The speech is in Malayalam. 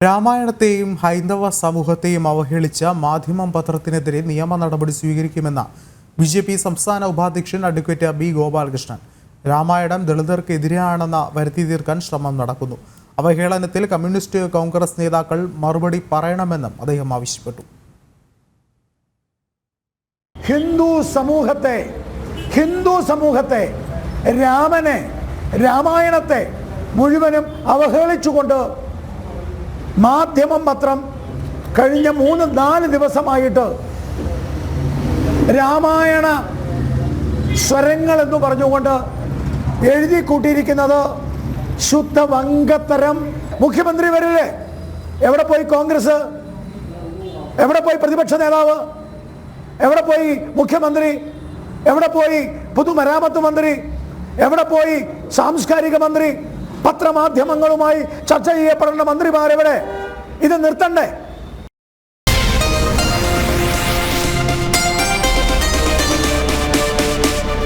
രാമായണത്തെയും ഹൈന്ദവ സമൂഹത്തെയും അവഹേളിച്ച മാധ്യമം പത്രത്തിനെതിരെ നിയമ നടപടി സ്വീകരിക്കുമെന്ന ബി ജെ പി സംസ്ഥാന ഉപാധ്യക്ഷൻ അഡ്വക്കേറ്റ് ബി ഗോപാലകൃഷ്ണൻ. രാമായണം ദളിതർക്കെതിരെയാണെന്ന വരുത്തി തീർക്കാൻ ശ്രമം നടക്കുന്നു. അവഹേളനത്തിൽ കമ്മ്യൂണിസ്റ്റ് കോൺഗ്രസ് നേതാക്കൾ മറുപടി പറയണമെന്നും അദ്ദേഹം ആവശ്യപ്പെട്ടു. ഹിന്ദു സമൂഹത്തെ ഹിന്ദു സമൂഹത്തെ രാമനെ രാമായണത്തെ മുഴുവനും അവഹേളിച്ചുകൊണ്ട് മാധ്യമം പത്രം കഴിഞ്ഞ മൂന്ന് നാല് ദിവസമായിട്ട് രാമായണ സ്വരങ്ങൾ എന്ന് പറഞ്ഞുകൊണ്ട് എഴുതി കൂട്ടിയിരിക്കുന്നത് ശുദ്ധ വങ്കത്തരം മുഖ്യമന്ത്രി വരില്ലേ? എവിടെ പോയി കോൺഗ്രസ്? എവിടെ പോയി പ്രതിപക്ഷ നേതാവ്? എവിടെ പോയി മുഖ്യമന്ത്രി? എവിടെ പോയി പൊതുമരാമത്ത് മന്ത്രി? എവിടെ പോയി സാംസ്കാരിക മന്ത്രി? പത്രമാധ്യമങ്ങളുമായി ചർച്ച ചെയ്യപ്പെടേണ്ട മന്ത്രിമാരെവിടെ? ഇത് നിർത്തണ്ടേ?